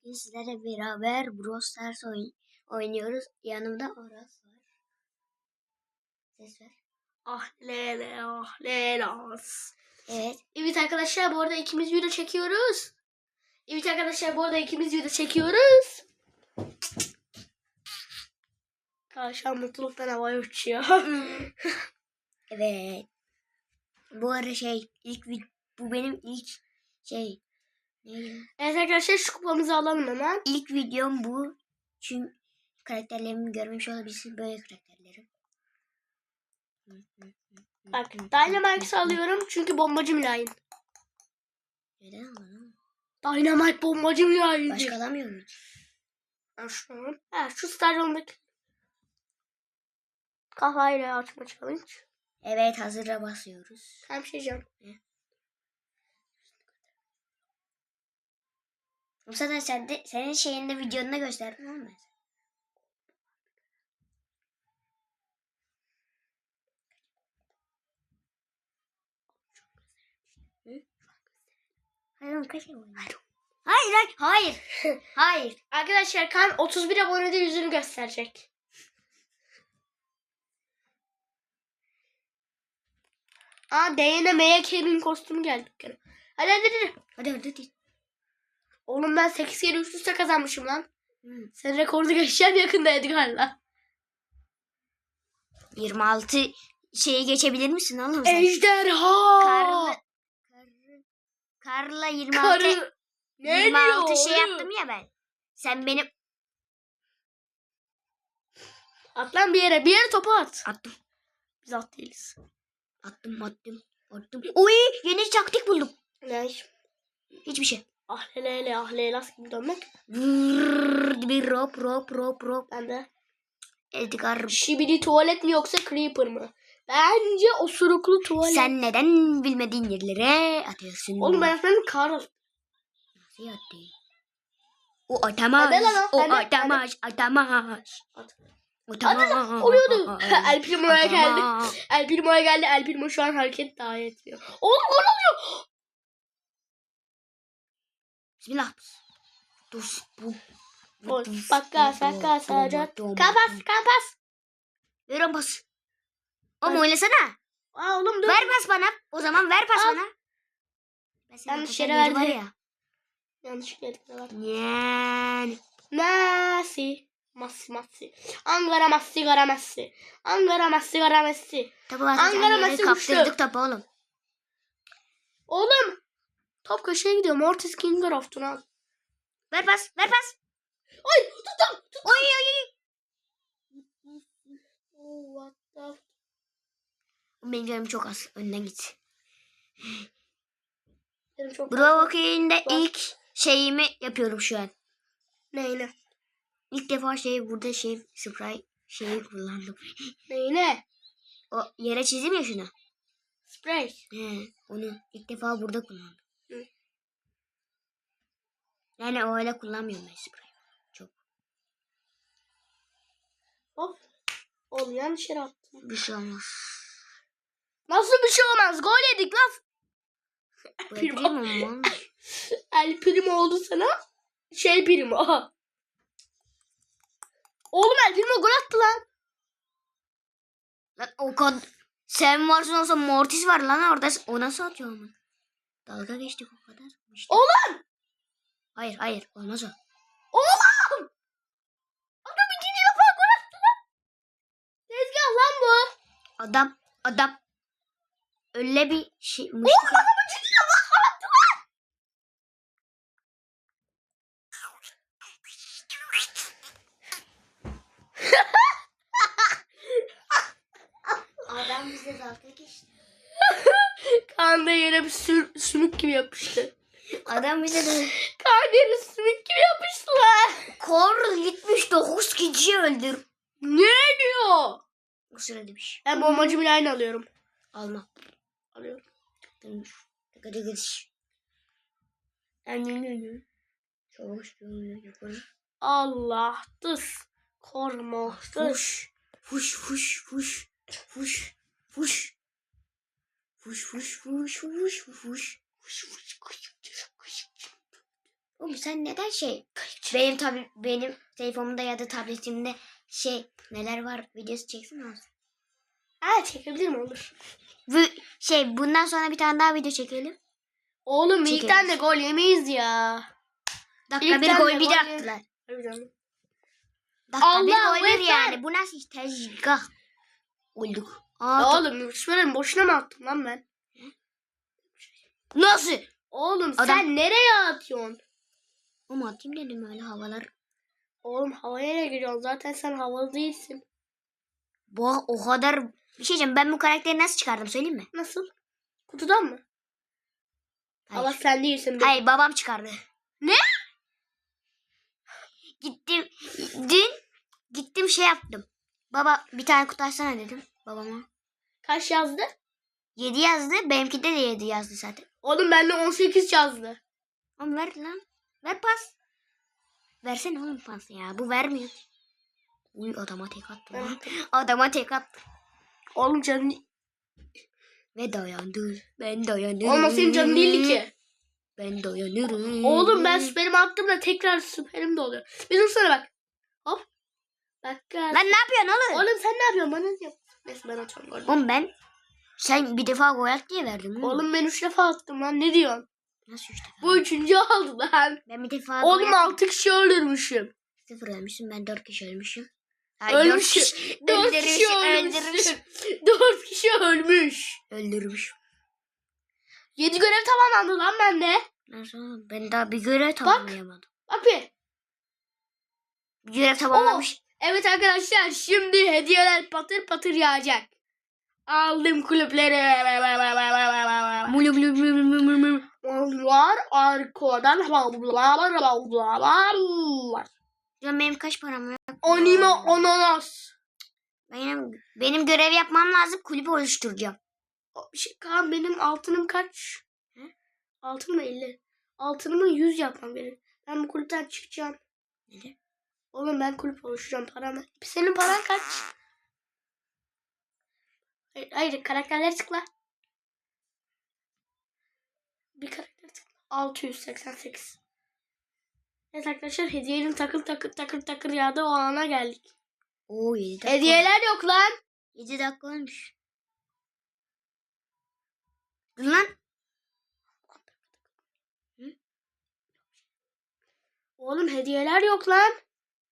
Bugün sizlerle beraber Brawl Stars oyn- oynuyoruz. Yanımda Aras var. Ses ver. Ah lele ah lelas. Evet. Evet arkadaşlar bu arada ikimiz video çekiyoruz. Evet arkadaşlar bu arada ikimiz video çekiyoruz. Tavşan mutluluktan havaya uçuyor. Evet. Bu ara şey ilk bu benim ilk şey? Evet arkadaşlar şu kupamızı alalım hemen. İlk videom bu. Çünkü karakterlerimi görmemiş olabilirsin böyle karakterlerim. Bak Dynamite alıyorum çünkü bombacı mülayim. Neden alalım? Dynamite bombacı mülayim. Başka alamıyor muyum? An. Ha, şu stadyumdaki. Kafayla açma challenge. Evet hazıra basıyoruz. Hem şey diyeceğim. Zaten sen de, senin şeyinde videonda gösterdim. Hı? Hayır oğlum kaç abone? Hayır hayır hayır. hayır. Arkadaşlar kan 31 abonede yüzünü gösterecek. Aa M'ye K'nin kostümü geldi. Hadi hadi hadi. Hadi hadi hadi. Oğlum ben 8 kere üst üste kazanmışım lan. Hı. Sen rekordu geçeceğim yakında Edgar'la. 26 şeyi geçebilir misin oğlum sen? Ejderha. Karlı. Karla 26. Karı. Ne 26 diyor şey oğlum? yaptım ya ben. Sen benim At lan bir yere. Bir yere topu at. attım. Biz at değiliz. Attım attım. Attım. Oy yeni taktik buldum. Ne? Hiçbir şey. Ah hele hele ah lelas gibi dönmek. Vırrrr, bir rop rop rop rop. Ben de. Edgar. Şibidi tuvalet mi yoksa creeper mı? Bence osuruklu tuvalet. Sen neden bilmediğin yerlere atıyorsun? Oğlum ben efendim Karl. Nasıl attı? O atamaz. Hadi lan, o hadi, atamaz. Atamaz. At. Atamaz. Hadi oluyordu. El Primo'ya geldi. El Primo'ya geldi. El Primo şu an hareket daha etmiyor. Oğlum gol oluyor. Bismillah. Dur bu. Bakka sakka sacat. Kapas kapas. Ver o pas. Oğlum Ver. oynasana. Aa oğlum dur. Ver pas bana. O zaman ver pas Al. bana. Ben Yanlış yere yeri var verdi. ya. Yanlış geldi. Yani. Messi. Massi Massi. Ankara Massi Gara Messi. Ankara Messi Gara Messi. Topu Ankara yere Messi kaptırdık uçtu. topu oğlum. Oğlum. Top köşeye gidiyor. Mortis Kingeroft'un al. Ver pas. Ver pas. Ay tuttum. Oy oy oy. Oh, what the Benim canım çok az. Önden git. Bravo Bak. ilk şeyimi yapıyorum şu an. Neyine? İlk defa şey burada şey spray şeyi kullandım. Neyine? O yere çizdim ya şunu. Spray. He, onu ilk defa burada kullandım. Yani öyle kullanmıyorum ben sprey. Çok. Hop. Oğlum yanlış yere attım. Bir şey olmaz. Nasıl bir şey olmaz? Gol yedik lan. Bu Primo. El primo oldu sana. Şey primo. Oğlum el primo gol attı lan. Lan o kadar. Sen varsın olsa Mortis var lan orada. O nasıl atıyor ama? Dalga geçtik o kadar. İşte. Oğlum. Hayır hayır olmaz o. Oğlum. Adam ikinci defa gol attı lan. Tezgah lan bu. Adam adam. Öyle bir şey. Oğlum adam ikinci defa gol attı lan. Adam bize dalga geçti. Kaan'da yere bir sür- sümük gibi yapıştı. Adam bize de Yere sümük gibi yapıştı lan. kor gitmiş 9 kişi öldür. Ne diyor? Sırada bir şey. Ben bombacı mülayini alıyorum. Alma. Alıyorum. Dönmüş. Tıkıdı gıdış. Anneni Çavuş yukarı. Allah tıs. Korma tıs. Fuş. Fuş fuş fuş. Fuş. Fuş. Fuş fuş fuş fuş fuş. Fuş fuş fuş fuş. Oğlum sen neden şey benim tabi benim telefonumda ya da tabletimde şey neler var videosu çeksin mi? Ha çekebilirim olur. Bu şey bundan sonra bir tane daha video çekelim. Oğlum Çekeriz. ilkten de gol yemeyiz ya. Dakika İlk bir gol bir attılar. Dakika bir Allahu gol bir yani. Bu nasıl tezgah? Olduk. Aa, oğlum şöyle boşuna mı attım lan ben? nasıl? Oğlum Adam- sen nereye atıyorsun? Ama atayım dedim öyle havalar. Oğlum havaya nereye giriyorsun? Zaten sen havalı değilsin. Bu o kadar bir şey diyeceğim. Ben bu karakteri nasıl çıkardım söyleyeyim mi? Nasıl? Kutudan mı? Hayır. Allah sen değilsin. be. Hayır babam çıkardı. Ne? Gittim dün gittim şey yaptım. Baba bir tane kutu açsana dedim babama. Kaç yazdı? 7 yazdı. Benimkinde de 7 yazdı zaten. Oğlum bende 18 yazdı. Oğlum ver lan. Ver pas. Versene oğlum pas ya. Bu vermiyor. Uy adama tek attı lan. Adama tek attı. Oğlum canım. Ve dayandı. Ben dayanırım. Oğlum senin canın değildi ki. Ben dayanırım. Oğlum ben süperimi attığımda tekrar süperim de oluyor. Bir dursana bak. Hop. Bak. Lan ne yapıyorsun oğlum? Oğlum sen ne yapıyorsun? Bana yap? Neyse ben orada. Oğlum ben sen bir defa gol at diye. Oğlum. Oğlum ben üç defa attım lan. Ne diyorsun? Nasıl üç defa? Bu üçüncü oldu lan. Ben bir defa Oğlum altı kişi öldürmüşüm. Sıfır ölmüşsün ben dört kişi ölmüşüm. Hayır, dört Ölmüşüm. kişi Dört kişi öldürmüş, ölmüşüm. Dört kişi ölmüş. Öldürmüş. Yedi görev tamamlandı lan bende. Nasıl oğlum? Ben daha bir görev tamamlayamadım. Bak bir. Bir görev tamamlamış. Evet arkadaşlar şimdi hediyeler patır patır yağacak. Aldım kulüpleri. Mulu mulu mulu. Var arkadan var. Ya benim kaç param yok? Anime ananas. Benim, benim görev yapmam lazım. Kulüp oluşturacağım. Şey Kaan benim altınım kaç? He? Altın mı 50? Altınımı 100 yapmam gerek. Ben bu kulüpten çıkacağım. Neden? Oğlum ben kulüp oluşturacağım paramı. Senin paran kaç? Hayır, hayır karakterlere tıkla. Bir tıkla. 688. Evet arkadaşlar hediyenin takır takır takır takır yağdığı o ana geldik. Oo 7 dakika. Hediyeler yok lan. 7 dakika olmuş. Dur lan. Oğlum hediyeler yok lan.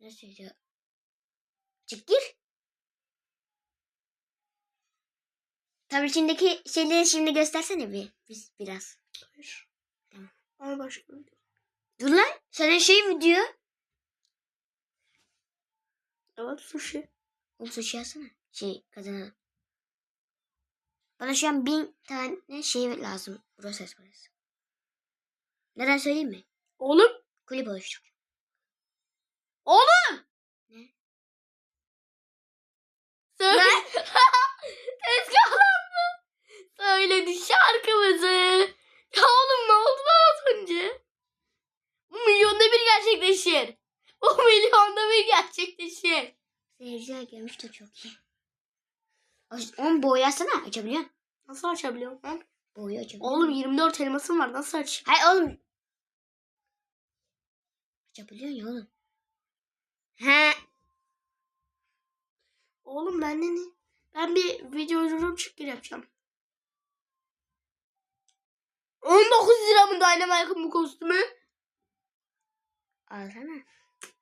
Nasıl ya? Çık gir. Tabletindeki şeyleri şimdi göstersene bir. Biz biraz. Ama başka video. Dur lan. Sana şey video. Evet sushi. Oğlum sushi yazsana. Şey kadına. Bana şu an bin tane şey lazım. Proses parası. Neden söyleyeyim mi? Oğlum. Kulüp oluştur. Oğlum. Ne? Söyle. Tezgahlandı. Söyledi şarkımızı. Ya oğlum ne oldu lan az önce? Bu milyonda bir gerçekleşir. Bu milyonda bir gerçekleşir. Seyirciler gelmiş de çok iyi. Oğlum boyasana açabiliyor musun? Nasıl açabiliyorum ben? Boyu açabiliyor Oğlum musun? 24 elmasım var nasıl aç? Hayır oğlum. Açabiliyor ya oğlum. He. Oğlum ben de ne? Ben bir video yorum çıkır yapacağım. 19 lira mı Dynamite'ın bu kostümü? Alsana.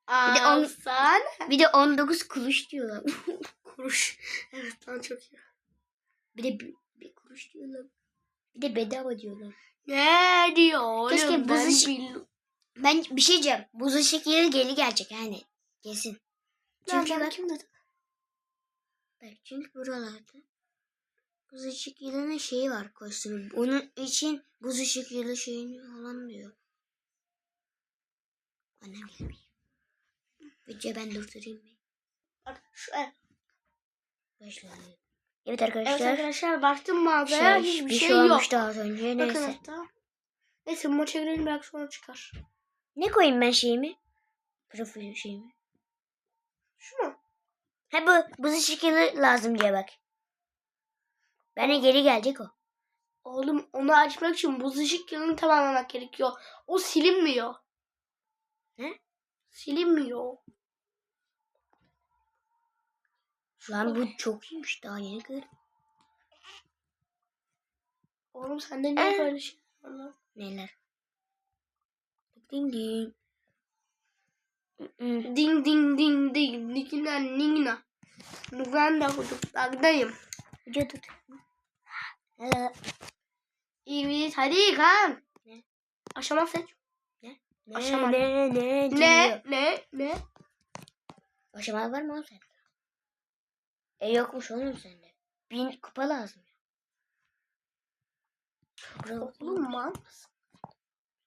Bir de on- Alsana. Bir de 19 kuruş diyorlar. Kuruş. Evet lan çok iyi. bir de bir, bir kuruş diyorlar. Bir de bedava diyorlar. Ne diyor oğlum? Keşke ben buz ışık- bil- Ben bir şey diyeceğim. Buz ışık yeri geri gelecek hani. Kesin. Çünkü Nereden, bak, kim dedi? bak çünkü buralarda buz ışık yılının şeyi var kostümü. Onun için ışık yılı şeyini falan diyor. Annem gelmiş. Videoyu ben durdurayım mı? Şu. Başlayalım. Evet arkadaşlar. Evet arkadaşlar baktım mağazaya şey, hiçbir bir şey, şey yok. olmuştu az önce. Bakın Neyse. hatta. Neyse bu maça girelim belki sonra çıkar. Ne koyayım ben şeyimi? Profil şeyimi. Şu mu? Ha bu buz ışık yılı lazım diye bak. Bana geri gelecek o. Oğlum onu açmak için buz ışık yılını tamamlamak gerekiyor. O silinmiyor. Ne? Silinmiyor. Lan bu çok iyiymiş daha yeni gördüm. Oğlum sende niye Ee? böyle şey var? Neler? Ding ding. Ding ding ding ding. Nikina ningina. Ben de hudutlardayım. Video tut. Hello. Evet hadi kan. Ne? Aşama seç. Ne Aşama. ne ne Ne? Ne? Ne? Aşamalı var mı oğlum sende? E yokmuş oğlum sende. Bin kupa lazım. Bro. Oğlum man.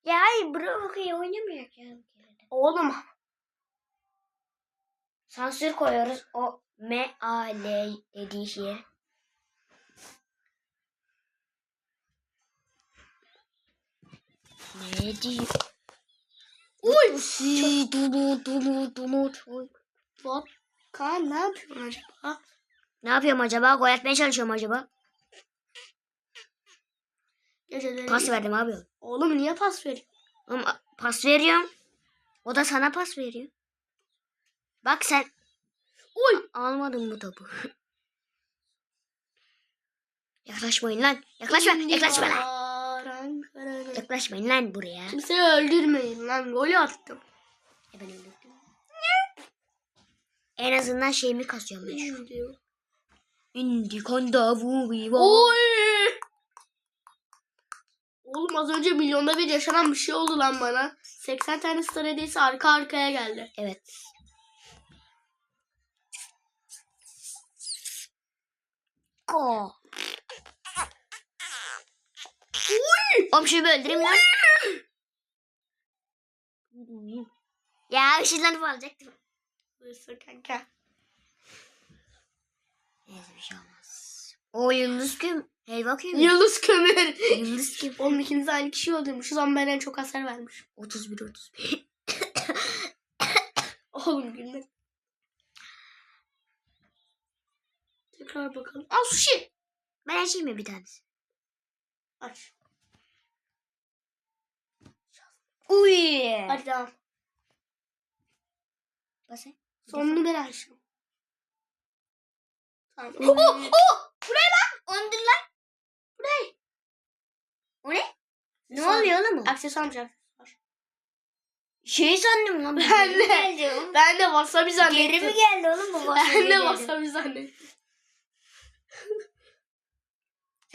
Ya hayır bro okey oynamıyor ya. Oğlum. Sansür koyuyoruz o M A L dediği Ne diyor? Uy. Dulu dulu. Oy. What? Kan ne yapıyorsun acaba? Ne yapıyorum acaba? Gol atmaya çalışıyorum acaba? Geceleri. Pas verdim abi. Oğlum niye pas veriyorsun? Oğlum, pas veriyorum. O da sana pas veriyor. Bak sen Uy. almadın bu topu. Yaklaşmayın lan. Yaklaşma. Yaklaşma lan. Lan. Yaklaşmayın lan buraya. Kimseyi öldürmeyin lan. Gol attım. E ben öldürdüm. En azından şeyimi kasıyorum ben şu. Indikonda vu vivo. Oy. Oğlum az önce milyonda bir yaşanan bir şey oldu lan bana. 80 tane star hediyesi arka arkaya geldi. Evet. Go. Şunu bir öldüreyim lan. Ya ışınlanıp alacaktım. Buyursun kanka. Neyse bir şey olmaz. O yıldız kim? Helva kim? Yıldız kömür. Yıldız kim? Oğlum ikiniz aynı kişi öldürmüşüz ama ben en çok hasar vermişim. 31 31. Oğlum gülme. Tekrar bakalım. Al sushi. Ben açayım mı bir tanesi? Aç. Uy. Hadi devam. Basın. Sonunu ben açtım. Tamam. Oo, Oh, oh! Ondur lan. Bu ne? O ne? Ne Son- oluyor oğlum? Aksesuarmış aksesuar. Şey sandım lan. Ben de. Ben de wasabi zannettim. Geri mi geldi oğlum bu wasabi Ben de wasabi zannettim.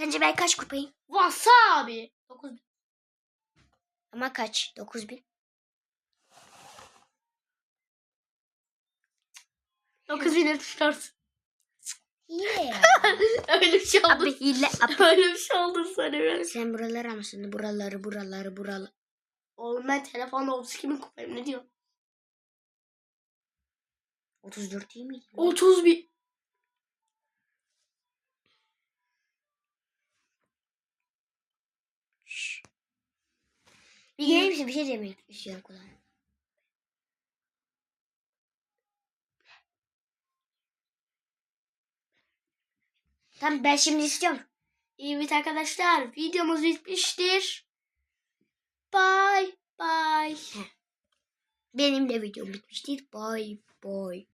Sence ben kaç kupayım? Wasabi. 9 Ama kaç? 9000. 9074. Yeah. Öyle bir şey oldu. abi hile abi. Öyle bir şey oldu sanıyorum. Sen buraları ama şimdi buraları buraları buraları. Oğlum ben telefonda 32 bin kupayım ne diyor? 34 değil miydi? 30 Bir gelir misin? Bir şey demek istiyorum kulağına. Tamam ben şimdi istiyorum. Evet arkadaşlar videomuz bitmiştir. Bye bye. Benim de videom bitmiştir. Bye bye.